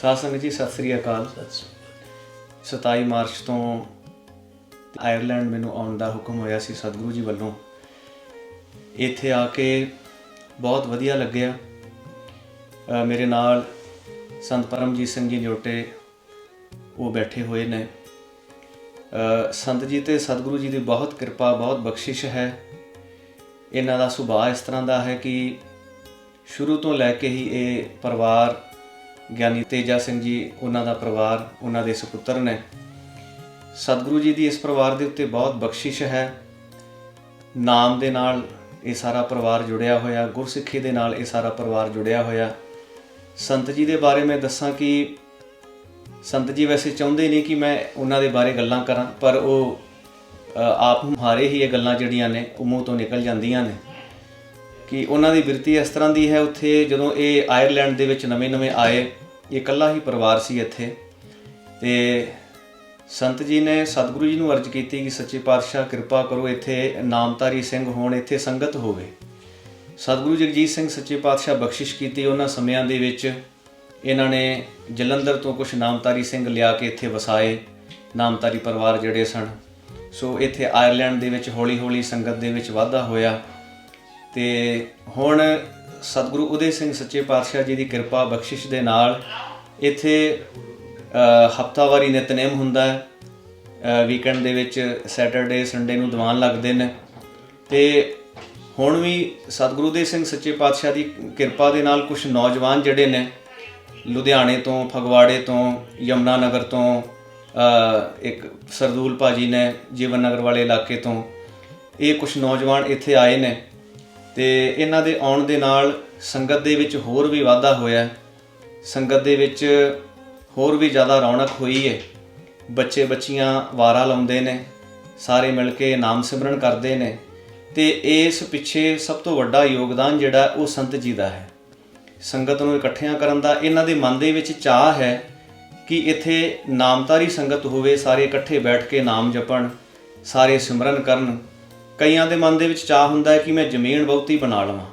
ਸਾਧ ਸੰਗਤ ਜੀ, ਸਤਿ ਸ੍ਰੀ ਅਕਾਲ। 27 ਮਾਰਚ ਤੋਂ ਆਇਰਲੈਂਡ ਮੈਨੂੰ ਆਉਣ ਦਾ ਹੁਕਮ ਹੋਇਆ ਸੀ ਸਤਿਗੁਰੂ ਜੀ ਵੱਲੋਂ। ਇੱਥੇ ਆ ਕੇ ਬਹੁਤ ਵਧੀਆ ਲੱਗਿਆ। ਮੇਰੇ ਨਾਲ ਸੰਤ ਪਰਮਜੀਤ ਸਿੰਘ ਜੀ ਜੋਟੇ ਉਹ ਬੈਠੇ ਹੋਏ ਨੇ। ਸੰਤ ਜੀ ਤੇ ਸਤਿਗੁਰੂ ਜੀ ਦੀ ਬਹੁਤ ਕਿਰਪਾ, ਬਹੁਤ ਬਖਸ਼ਿਸ਼ ਹੈ। ਇਹਨਾਂ ਦਾ ਸੁਭਾਅ ਇਸ ਤਰ੍ਹਾਂ ਦਾ ਹੈ ਕਿ ਸ਼ੁਰੂ ਤੋਂ ਲੈ ਕੇ ਹੀ ਇਹ ਪਰਿਵਾਰ ਗਿਆਨੀ ਤੇਜਾ ਸਿੰਘ ਜੀ, ਉਹਨਾਂ ਦਾ ਪਰਿਵਾਰ, ਉਹਨਾਂ ਦੇ ਸੁਪੁੱਤਰ ਨੇ। ਸਤਿਗੁਰੂ ਜੀ ਦੀ ਇਸ ਪਰਿਵਾਰ ਦੇ ਉੱਤੇ ਬਹੁਤ ਬਖਸ਼ਿਸ਼ ਹੈ। ਨਾਮ ਦੇ ਨਾਲ ਇਹ ਸਾਰਾ ਪਰਿਵਾਰ ਜੁੜਿਆ ਹੋਇਆ, ਗੁਰਸਿੱਖੀ ਦੇ ਨਾਲ ਇਹ ਸਾਰਾ ਪਰਿਵਾਰ ਜੁੜਿਆ ਹੋਇਆ। ਸੰਤ ਜੀ ਦੇ ਬਾਰੇ ਮੈਂ ਦੱਸਾਂ ਕਿ ਸੰਤ ਜੀ ਵੈਸੇ ਚਾਹੁੰਦੇ ਨਹੀਂ ਕਿ ਮੈਂ ਉਹਨਾਂ ਦੇ ਬਾਰੇ ਗੱਲਾਂ ਕਰਾਂ, ਪਰ ਉਹ ਆਪ ਮੁਹਾਰੇ ਹੀ ਇਹ ਗੱਲਾਂ ਜਿਹੜੀਆਂ ਨੇ, ਉਹ ਮੂੰਹ ਤੋਂ ਨਿਕਲ ਜਾਂਦੀਆਂ ਨੇ। ਕਿ ਉਹਨਾਂ ਦੀ ਬਿਰਤੀ ਇਸ ਤਰ੍ਹਾਂ ਦੀ ਹੈ, ਉੱਥੇ ਜਦੋਂ ਇਹ ਆਇਰਲੈਂਡ ਦੇ ਵਿੱਚ ਨਵੇਂ-ਨਵੇਂ ਆਏ ਇਹ ਇਕੱਲਾ ਹੀ ਪਰਿਵਾਰ ਸੀ ਇੱਥੇ। ਤੇ ਸੰਤ ਜੀ ਨੇ ਸਤਿਗੁਰੂ ਜੀ ਨੂੰ ਅਰਜ਼ ਕੀਤੀ ਕਿ ਸੱਚੇ ਪਾਤਸ਼ਾਹ ਕਿਰਪਾ ਕਰੋ, ਇੱਥੇ ਨਾਮਧਾਰੀ ਸਿੰਘ ਹੋਣ, ਇੱਥੇ ਸੰਗਤ ਹੋਵੇ। ਸਤਿਗੁਰੂ ਜਗਜੀਤ ਸਿੰਘ ਸੱਚੇ ਪਾਤਸ਼ਾਹ ਬਖਸ਼ਿਸ਼ ਕੀਤੀ ਉਹਨਾਂ ਸਮਿਆਂ ਦੇ ਵਿੱਚ। ਇਹਨਾਂ ਨੇ ਜਲੰਧਰ ਤੋਂ ਕੁਝ ਨਾਮਤਾਰੀ ਸਿੰਘ ਲਿਆ ਕੇ ਇੱਥੇ ਵਸਾਏ, ਨਾਮਧਾਰੀ ਪਰਿਵਾਰ ਜਿਹੜੇ ਸਨ। ਸੋ ਇੱਥੇ ਆਇਰਲੈਂਡ ਦੇ ਵਿੱਚ ਹੌਲੀ-ਹੌਲੀ ਸੰਗਤ ਦੇ ਵਿੱਚ ਵਾਧਾ ਹੋਇਆ। ਤੇ ਹੁਣ ਸਤਿਗੁਰੂ ਉਦੇ ਸਿੰਘ ਸੱਚੇ ਪਾਤਸ਼ਾਹ ਜੀ ਦੀ ਕਿਰਪਾ ਬਖਸ਼ਿਸ਼ ਦੇ ਨਾਲ ਇੱਥੇ ਹਫਤਾਵਾਰੀ ਨਿਤਨੇਮ ਹੁੰਦਾ ਹੈ। ਵੀਕਐਂਡ ਦੇ ਵਿੱਚ ਸੈਟਰਡੇ ਸੰਡੇ ਨੂੰ ਦੀਵਾਨ ਲੱਗਦੇ ਨੇ। ਤੇ ਹੁਣ ਵੀ ਸਤਿਗੁਰੂ ਦੇ ਸਿੰਘ ਸੱਚੇ ਪਾਤਸ਼ਾਹ ਦੀ ਕਿਰਪਾ ਦੇ ਨਾਲ ਕੁਝ ਨੌਜਵਾਨ ਜਿਹੜੇ ਨੇ, ਲੁਧਿਆਣੇ ਤੋਂ, ਫਗਵਾੜੇ ਤੋਂ ਯਮਨਾ ਨਗਰ ਤੋਂ ਇੱਕ ਸਰਦੂਲ ਭਾਜੀ ਨੇ ਜੀਵਨ ਨਗਰ ਵਾਲੇ ਇਲਾਕੇ ਤੋਂ, ਇਹ ਕੁਝ ਨੌਜਵਾਨ ਇੱਥੇ ਆਏ ਨੇ। ਤੇ ਇਹਨਾਂ ਦੇ ਆਉਣ ਦੇ ਨਾਲ ਸੰਗਤ ਦੇ ਵਿੱਚ ਹੋਰ ਵੀ ਵਾਧਾ ਹੋਇਆ। ਸੰਗਤ ਦੇ ਵਿੱਚ ਹੋਰ ਵੀ ਜ਼ਿਆਦਾ ਰੌਣਕ ਹੋਈ ਹੈ ਬੱਚੇ ਬੱਚੀਆਂ ਵਾਰਾ ਲਾਉਂਦੇ ਨੇ, ਸਾਰੇ ਮਿਲ ਕੇ ਨਾਮ ਸਿਮਰਨ ਕਰਦੇ ਨੇ ਤੇ ਇਸ ਪਿੱਛੇ ਸਭ ਤੋਂ ਵੱਡਾ ਯੋਗਦਾਨ ਜਿਹੜਾ ਉਹ ਸੰਤ ਜੀ ਦਾ ਹੈ। ਸੰਗਤ ਨੂੰ ਇਕੱਠਿਆਂ ਕਰਨ ਦਾ ਇਹਨਾਂ ਦੇ ਮਨ ਦੇ ਵਿੱਚ ਚਾਹ ਹੈ ਕਿ ਇੱਥੇ ਨਾਮਧਾਰੀ ਸੰਗਤ ਹੋਵੇ, ਸਾਰੇ ਇਕੱਠੇ ਬੈਠ ਕੇ ਨਾਮ ਜਪਣ, ਸਾਰੇ ਸਿਮਰਨ ਕਰਨ ਕਈਆਂ ਦੇ ਮਨ ਦੇ ਵਿੱਚ ਚਾਹ ਹੁੰਦਾ ਹੈ ਕਿ ਮੈਂ ਜ਼ਮੀਨ ਬਹੁਤੀ ਬਣਾ ਲਵਾਂ।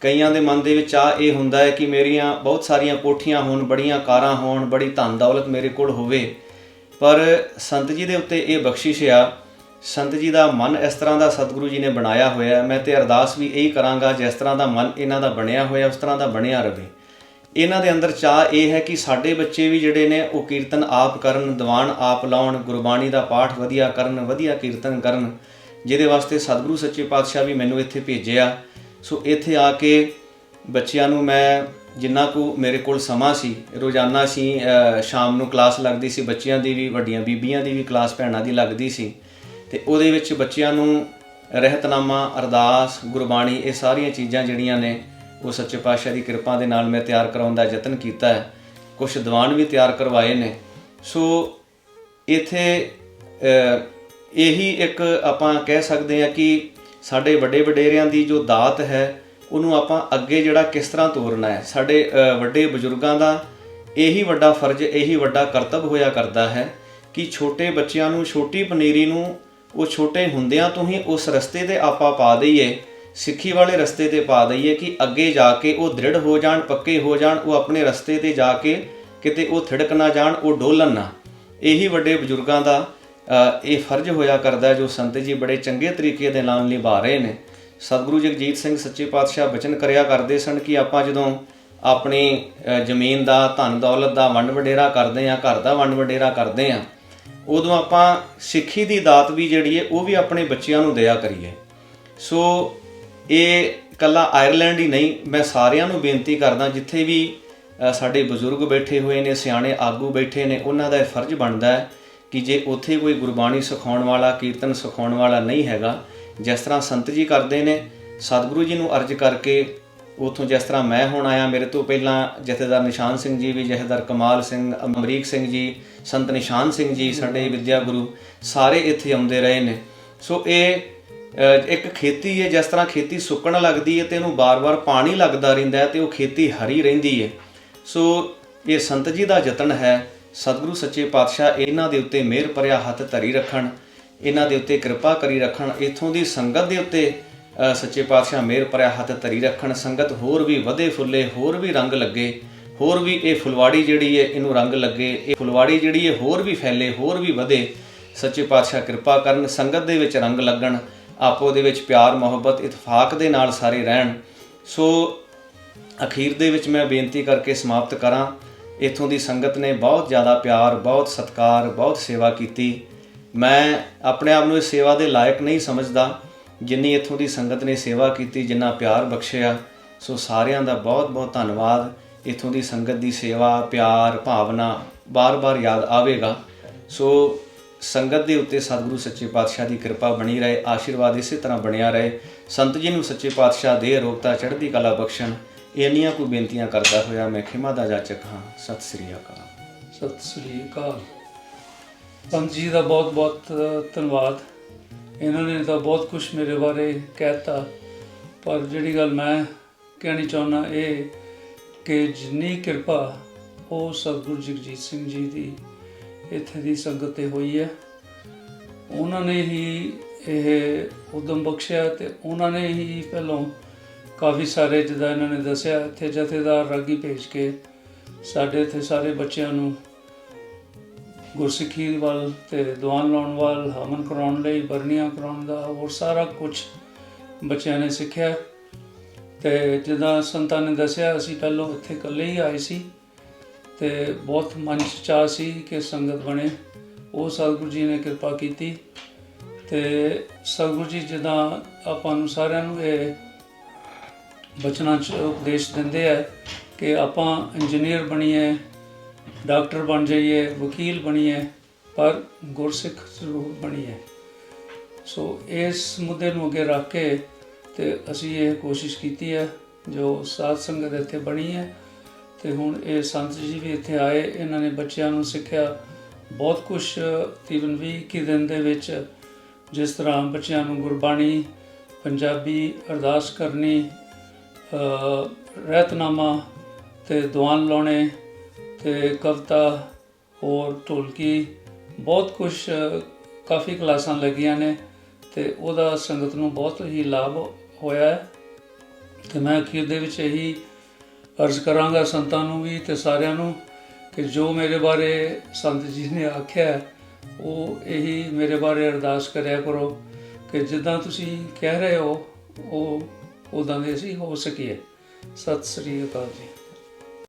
ਕਈਆਂ ਦੇ ਮਨ ਦੇ ਵਿੱਚ ਚਾਹ ਇਹ ਹੁੰਦਾ ਹੈ ਕਿ ਮੇਰੀਆਂ ਬਹੁਤ ਸਾਰੀਆਂ ਕੋਠੀਆਂ ਹੋਣ, ਬੜੀਆਂ ਕਾਰਾਂ ਹੋਣ, ਬੜੀ ਧਨ ਦੌਲਤ ਮੇਰੇ ਕੋਲ ਹੋਵੇ। ਪਰ ਸੰਤ ਜੀ ਦੇ ਉੱਤੇ ਇਹ ਬਖਸ਼ਿਸ਼ ਆ, ਸੰਤ ਜੀ ਦਾ ਮਨ ਇਸ ਤਰ੍ਹਾਂ ਦਾ ਸਤਿਗੁਰੂ ਜੀ ਨੇ ਬਣਾਇਆ ਹੋਇਆ ਮੈਂ ਤੇ ਅਰਦਾਸ ਵੀ ਇਹੀ ਕਰਾਂਗਾ, ਜਿਸ ਤਰ੍ਹਾਂ ਦਾ ਮਨ ਇਹਨਾਂ ਦਾ ਬਣਿਆ ਹੋਇਆ, ਉਸ ਤਰ੍ਹਾਂ ਦਾ ਬਣਿਆ ਰਵੇ। ਇਹਨਾਂ ਦੇ ਅੰਦਰ ਚਾਹ ਇਹ ਹੈ ਕਿ ਸਾਡੇ ਬੱਚੇ ਵੀ ਜਿਹੜੇ ਨੇ, ਉਹ ਕੀਰਤਨ ਆਪ ਕਰਨ, ਦੀਵਾਨ ਆਪ ਲਾਉਣ, ਗੁਰਬਾਣੀ ਦਾ ਪਾਠ ਵਧੀਆ ਕਰਨ, ਵਧੀਆ ਕੀਰਤਨ ਕਰਨ। ਜਿਹਦੇ ਵਾਸਤੇ ਸਤਿਗੁਰੂ ਸੱਚੇ ਪਾਤਸ਼ਾਹ ਵੀ ਮੈਨੂੰ ਇੱਥੇ ਭੇਜਿਆ। ਸੋ ਇੱਥੇ ਆ ਕੇ ਬੱਚਿਆਂ ਨੂੰ ਮੈਂ ਜਿੰਨਾ ਕੁ ਮੇਰੇ ਕੋਲ ਸਮਾਂ ਸੀ, ਰੋਜ਼ਾਨਾ ਸੀ ਸ਼ਾਮ ਨੂੰ ਕਲਾਸ ਲੱਗਦੀ ਸੀ, ਬੱਚਿਆਂ ਦੀ ਵੀ, ਵੱਡੀਆਂ ਬੀਬੀਆਂ ਦੀ ਵੀ ਕਲਾਸ, ਭੈਣਾਂ ਦੀ ਲੱਗਦੀ ਸੀ। ਤੇ ਉਹਦੇ ਵਿੱਚ ਬੱਚਿਆਂ ਨੂੰ ਰਹਿਤਨਾਮਾ, ਅਰਦਾਸ, ਗੁਰਬਾਣੀ ਇਹ ਸਾਰੀਆਂ ਚੀਜ਼ਾਂ ਜਿਹੜੀਆਂ ਨੇ, ਉਹ ਸੱਚੇ ਪਾਤਸ਼ਾਹ ਦੀ ਕਿਰਪਾ ਦੇ ਨਾਲ ਮੈਂ ਤਿਆਰ ਕਰਾਉਣ ਦਾ ਯਤਨ ਕੀਤਾ ਹੈ। ਕੁਝ ਦੀਵਾਨ ਵੀ ਤਿਆਰ ਕਰਵਾਏ ਨੇ। ਸੋ ਇਥੇ ਇਹੀ ਇੱਕ ਆਪਾਂ ਕਹਿ ਸਕਦੇ ਹਾਂ ਕਿ ਸਾਡੇ ਵੱਡੇ ਵਡੇਰਿਆਂ ਦੀ ਜੋ ਦਾਤ ਹੈ, ਉਹਨੂੰ ਆਪਾਂ ਅੱਗੇ ਜਿਹੜਾ ਕਿਸ ਤਰ੍ਹਾਂ ਤੋਰਨਾ ਹੈ? ਸਾਡੇ ਵੱਡੇ ਬਜ਼ੁਰਗਾਂ ਦਾ ਇਹੀ ਵੱਡਾ ਫਰਜ਼, ਇਹੀ ਵੱਡਾ ਕਰਤੱਵ ਹੋਇਆ ਕਰਦਾ ਹੈ ਕਿ ਛੋਟੇ ਬੱਚਿਆਂ ਨੂੰ, ਛੋਟੀ ਪਨੀਰੀ ਨੂੰ, ਉਹ ਛੋਟੇ ਹੁੰਦਿਆਂ ਤੋਂ ਹੀ ਉਸ ਰਸਤੇ ਤੇ ਆਪਾਂ ਪਾ ਦਈਏ, ਸਿੱਖੀ ਵਾਲੇ ਰਸਤੇ ਤੇ ਪਾ ਦਈਏ ਕਿ ਅੱਗੇ ਜਾ ਕੇ ਉਹ ਦ੍ਰਿੜ ਹੋ ਜਾਣ, ਪੱਕੇ ਹੋ ਜਾਣ, ਉਹ ਆਪਣੇ ਰਸਤੇ ਤੇ ਜਾ ਕੇ ਕਿਤੇ ਉਹ ਥਿੜਕ ਨਾ ਜਾਣ, ਉਹ ਡੋਲਣ ਨਾ। ਇਹੀ ਵੱਡੇ ਬਜ਼ੁਰਗਾਂ ਦਾ ਇਹ ਫਰਜ਼ ਹੋਇਆ ਕਰਦਾ ਜੋ ਸੰਤ ਜੀ ਬੜੇ ਚੰਗੇ ਤਰੀਕੇ ਦੇ ਨਾਲ ਨਿਭਾ ਰਹੇ ਨੇ। ਸਤਿਗੁਰੂ ਜਗਜੀਤ ਸਿੰਘ ਸੱਚੇ ਪਾਤਸ਼ਾਹ ਬਚਨ ਕਰਿਆ ਕਰਦੇ ਸਨ ਕਿ ਆਪਾਂ ਜਦੋਂ ਆਪਣੀ ਜ਼ਮੀਨ ਦਾ, ਧਨ, ਦੌਲਤ ਦਾ ਵੰਡ ਵਡੇਰਾ ਕਰਦੇ ਆ ਘਰ ਦਾ ਵੰਡ ਵਡੇਰਾ ਕਰਦੇ ਆ ਉਦੋਂ ਆਪਾਂ ਸਿੱਖੀ ਦੀ ਦਾਤ ਵੀ ਜਿਹੜੀ ਹੈ ਉਹ ਵੀ ਆਪਣੇ ਬੱਚਿਆਂ ਨੂੰ ਦਿਆ ਕਰੀਏ। ਸੋ ਇਹ ਕੱਲਾ ਆਇਰਲੈਂਡ ਹੀ ਨਹੀਂ, ਮੈਂ ਸਾਰਿਆਂ ਨੂੰ ਬੇਨਤੀ ਕਰਦਾ ਜਿੱਥੇ ਵੀ ਸਾਡੇ ਬਜ਼ੁਰਗ ਬੈਠੇ ਹੋਏ ਨੇ, ਸਿਆਣੇ ਆਗੂ ਬੈਠੇ ਨੇ, ਉਹਨਾਂ ਦਾ ਇਹ ਫਰਜ਼ ਬਣਦਾ ਹੈ ਕਿ ਜੇ ਉੱਥੇ ਕੋਈ ਗੁਰਬਾਣੀ ਸਿਖਾਉਣ ਵਾਲਾ ਕੀਰਤਨ ਸਿਖਾਉਣ ਵਾਲਾ ਨਹੀਂ ਹੈਗਾ ਜਿਸ ਤਰ੍ਹਾਂ ਸੰਤ ਜੀ ਕਰਦੇ ਨੇ ਸਤਿਗੁਰੂ ਜੀ ਨੂੰ ਅਰਜ਼ ਕਰਕੇ ਉਥੋਂ ਜਿਸ ਤਰ੍ਹਾਂ ਮੈਂ ਹੁਣ ਆਇਆ ਮੇਰੇ ਤੋਂ ਪਹਿਲਾਂ ਜਥੇਦਾਰ ਨਿਸ਼ਾਨ ਸਿੰਘ ਜੀ ਵੀ ਜਥੇਦਾਰ ਕਮਾਲ ਸਿੰਘ ਅਮਰੀਕ ਸਿੰਘ ਜੀ ਸੰਤ ਨਿਸ਼ਾਨ ਸਿੰਘ ਜੀ ਸਾਡੇ ਵਿਦਿਆ ਗੁਰੂ ਸਾਰੇ ਇੱਥੇ ਆਉਂਦੇ ਰਹੇ ਨੇ। ਸੋ ਇਹ ਇੱਕ ਖੇਤੀ ਹੈ ਜਿਸ ਤਰ੍ਹਾਂ ਖੇਤੀ ਸੁੱਕਣ ਲੱਗਦੀ ਹੈ ਤੇ ਇਹਨੂੰ ਬਾਰ-ਬਾਰ ਪਾਣੀ ਲੱਗਦਾ ਰਹਿੰਦਾ ਹੈ ਤੇ ਉਹ ਖੇਤੀ ਹਰੀ ਰਹਿੰਦੀ ਹੈ। ਸੋ ਇਹ ਸੰਤ ਜੀ ਦਾ ਯਤਨ ਹੈ ਸਤਿਗੁਰੂ ਸੱਚੇ ਪਾਤਸ਼ਾਹ ਇਹਨਾਂ ਦੇ ਉੱਤੇ ਮਿਹਰ ਭਰਿਆ ਹੱਥ ਧਰੀ ਰੱਖਣ, ਇਹਨਾਂ ਦੇ ਉੱਤੇ ਕਿਰਪਾ ਕਰੀ ਰੱਖਣ, ਇਥੋਂ ਦੀ ਸੰਗਤ ਦੇ ਉੱਤੇ ਸੱਚੇ ਪਾਤਸ਼ਾਹ ਮਿਹਰ ਭਰਿਆ ਹੱਥ ਧਰੀ ਰੱਖਣ, ਸੰਗਤ ਹੋਰ ਵੀ ਵਧੇ ਫੁੱਲੇ, ਹੋਰ ਵੀ ਰੰਗ ਲੱਗੇ, ਹੋਰ ਵੀ ਇਹ ਫੁਲਵਾੜੀ ਜਿਹੜੀ ਹੈ ਇਹਨੂੰ ਰੰਗ ਲੱਗੇ, ਇਹ ਫੁਲਵਾੜੀ ਜਿਹੜੀ ਹੈ ਹੋਰ ਵੀ ਫੈਲੇ, ਹੋਰ ਵੀ ਵਧੇ, ਸੱਚੇ ਪਾਤਸ਼ਾਹ ਕਿਰਪਾ ਕਰਨ, ਸੰਗਤ ਦੇ ਵਿੱਚ ਰੰਗ ਲੱਗਣ, ਆਪੋ ਦੇ ਵਿੱਚ ਪਿਆਰ, ਮੁਹੱਬਤ, ਇਤਫਾਕ ਦੇ ਨਾਲ ਸਾਰੇ ਰਹਿਣ। ਸੋ ਅਖੀਰ ਦੇ ਵਿੱਚ ਮੈਂ ਬੇਨਤੀ ਕਰਕੇ ਸਮਾਪਤ ਕਰਾਂ। ਇਥੋਂ ਦੀ ਸੰਗਤ ਨੇ ਬਹੁਤ ਜ਼ਿਆਦਾ ਪਿਆਰ, ਬਹੁਤ ਸਤਿਕਾਰ, ਬਹੁਤ ਸੇਵਾ ਕੀਤੀ। ਮੈਂ ਆਪਣੇ ਆਪ ਨੂੰ ਇਸ ਸੇਵਾ ਦੇ ਲਾਇਕ ਨਹੀਂ ਸਮਝਦਾ, ਜਿੰਨੀ ਇਥੋਂ ਦੀ ਸੰਗਤ ਨੇ ਸੇਵਾ ਕੀਤੀ, ਜਿੰਨਾ ਪਿਆਰ ਬਖਸ਼ਿਆ। ਸੋ ਸਾਰਿਆਂ ਦਾ ਬਹੁਤ ਬਹੁਤ ਧੰਨਵਾਦ। ਇਥੋਂ ਦੀ ਸੰਗਤ ਦੀ ਸੇਵਾ, ਪਿਆਰ, ਭਾਵਨਾ ਬਾਰ-ਬਾਰ ਯਾਦ ਆਵੇਗਾ। ਸੋ ਸੰਗਤ ਦੇ ਉੱਤੇ ਸਤਿਗੁਰੂ ਸੱਚੇ ਪਾਤਸ਼ਾਹ ਦੀ ਕਿਰਪਾ ਬਣੀ ਰਹੇ, ਆਸ਼ੀਰਵਾਦ ਇਸੇ ਤਰ੍ਹਾਂ ਬਣਿਆ ਰਹੇ। ਸੰਤ ਜੀ ਨੂੰ ਸੱਚੇ ਪਾਤਸ਼ਾਹ ਦੇ ਰੋਗਤਾ ਚੜ੍ਹਦੀ ਕਲਾ ਬਖਸ਼ਣ। ਇੰਨੀਆਂ ਕੋਈ ਬੇਨਤੀਆਂ ਕਰਦਾ ਹੋਇਆ ਮੈਂ ਖਿਮਾ ਦਾ ਜਾਚਕ ਹਾਂ। ਸਤਿ ਸ੍ਰੀ ਅਕਾਲ। ਸਤਿ ਸ੍ਰੀ ਅਕਾਲ। ਪੰਤ ਜੀ ਦਾ ਬਹੁਤ ਬਹੁਤ ਧੰਨਵਾਦ। ਇਹਨਾਂ ਨੇ ਤਾਂ ਬਹੁਤ ਕੁਝ ਮੇਰੇ ਬਾਰੇ ਕਹਿਤਾ। ਪਰ ਜਿਹੜੀ ਗੱਲ ਮੈਂ ਕਹਿਣੀ ਚਾਹੁੰਦਾ, ਇਹ ਕਿ ਜਿੰਨੀ ਕਿਰਪਾ ਉਹ ਸਤਿਗੁਰੂ ਜਗਜੀਤ ਸਿੰਘ ਜੀ ਦੀ ਇੱਥੇ ਦੀ ਸੰਗਤ ਤੇ ਹੋਈ ਹੈ। ਉਹਨਾਂ ਨੇ ਹੀ ਇਹ ਉਦਮ ਬਖਸ਼ਿਆ ਤੇ ਉਹਨਾਂ ਨੇ ਹੀ ਪਹਿਲੋਂ ਕਾਫੀ ਸਾਰੇ ਜਿੱਦਾਂ ਇਹਨਾਂ ਨੇ ਦੱਸਿਆ, ਇੱਥੇ ਜਥੇਦਾਰ ਰਾਗੀ ਭੇਜ ਕੇ ਸਾਡੇ ਇੱਥੇ ਸਾਰੇ ਬੱਚਿਆਂ ਨੂੰ ਗੁਰਸਿੱਖੀ ਵੱਲ ਤੇ ਦੁਆਨ ਲਾਉਣ ਵੱਲ, ਹਵਨ ਕਰਾਉਣ ਲਈ ਬਰਨੀਆਂ ਕਰਾਉਣ ਦਾ ਹੋਰ ਸਾਰਾ ਕੁਝ ਬੱਚਿਆਂ ਨੇ ਸਿੱਖਿਆ। ਤੇ ਜਿੱਦਾਂ ਸੰਤਾਂ ਨੇ ਦੱਸਿਆ, ਅਸੀਂ ਪਹਿਲਾਂ ਇੱਥੇ ਇਕੱਲੇ ਹੀ ਆਏ ਸੀ ਤੇ ਬਹੁਤ ਮਨ 'ਚ ਚਾਅ ਸੀ ਕਿ ਸੰਗਤ ਬਣੇ। ਉਹ ਸਤਿਗੁਰੂ ਜੀ ਨੇ ਕਿਰਪਾ ਕੀਤੀ ਤੇ ਸਤਿਗੁਰੂ ਜੀ ਜਿੱਦਾਂ ਆਪਾਂ ਨੂੰ ਸਾਰਿਆਂ ਨੂੰ ਇਹ ਬਚਨਾਂ 'ਚ ਉਪਦੇਸ਼ ਦਿੰਦੇ ਆ ਕਿ ਆਪਾਂ ਇੰਜੀਨੀਅਰ ਬਣੀਏ, ਡਾਕਟਰ ਬਣ ਜਾਈਏ, ਵਕੀਲ ਬਣੀਏ, ਪਰ ਗੁਰਸਿੱਖ ਜ਼ਰੂਰ ਬਣੀਏ। ਸੋ ਇਸ ਮੁੱਦੇ ਨੂੰ ਅੱਗੇ ਰੱਖ ਕੇ ਤੇ ਅਸੀਂ ਇਹ ਕੋਸ਼ਿਸ਼ ਕੀਤੀ ਹੈ, ਜੋ ਸਾਧ ਸੰਗਤ ਇੱਥੇ ਬਣੀ ਹੈ, ਤੇ ਹੁਣ ਇਹ ਸੰਤ ਜੀ ਵੀ ਇੱਥੇ ਆਏ, ਇਹਨਾਂ ਨੇ ਬੱਚਿਆਂ ਨੂੰ ਸਿੱਖਿਆ, ਬਹੁਤ ਕੁਝ ਤੀਵਨ ਵੀ ਕੀ ਦਿਨ ਦੇ ਵਿੱਚ ਜਿਸ ਤਰ੍ਹਾਂ ਬੱਚਿਆਂ ਨੂੰ ਗੁਰਬਾਣੀ, ਪੰਜਾਬੀ, ਅਰਦਾਸ ਕਰਨੀ ਰਹਿਤਨਾਮਾ ਤੇ ਦੁਆਨ ਲਾਉਣੇ ਤੇ ਕਵਿਤਾ ਹੋਰ ਢੋਲਕੀ ਬਹੁਤ ਕੁਝ ਕਾਫੀ ਕਲਾਸਾਂ ਲੱਗੀਆਂ ਨੇ ਤੇ ਉਹਦਾ ਸੰਗਤ ਨੂੰ ਬਹੁਤ ਹੀ ਲਾਭ ਹੋਇਆ ਹੈ। ਤੇ ਮੈਂ ਅਖੀਰ ਦੇ ਵਿੱਚ ਇਹੀ ਅਰਜ਼ ਕਰਾਂਗਾ ਸੰਤਾਂ ਨੂੰ ਵੀ ਤੇ ਸਾਰਿਆਂ ਨੂੰ ਕਿ ਜੋ ਮੇਰੇ ਬਾਰੇ ਸੰਤ ਜੀ ਨੇ ਆਖਿਆ ਉਹ ਇਹੀ ਮੇਰੇ ਬਾਰੇ ਅਰਦਾਸ ਕਰਿਆ ਕਰੋ ਕਿ ਜਿੱਦਾਂ ਤੁਸੀਂ ਕਹਿ ਰਹੇ ਹੋ, ਉਹ ਉਦਾਂ ਦੇ ਅਸੀਂ ਹੋ ਸਕੀਏ। ਸਤਿ ਸ੍ਰੀ ਅਕਾਲ ਜੀ।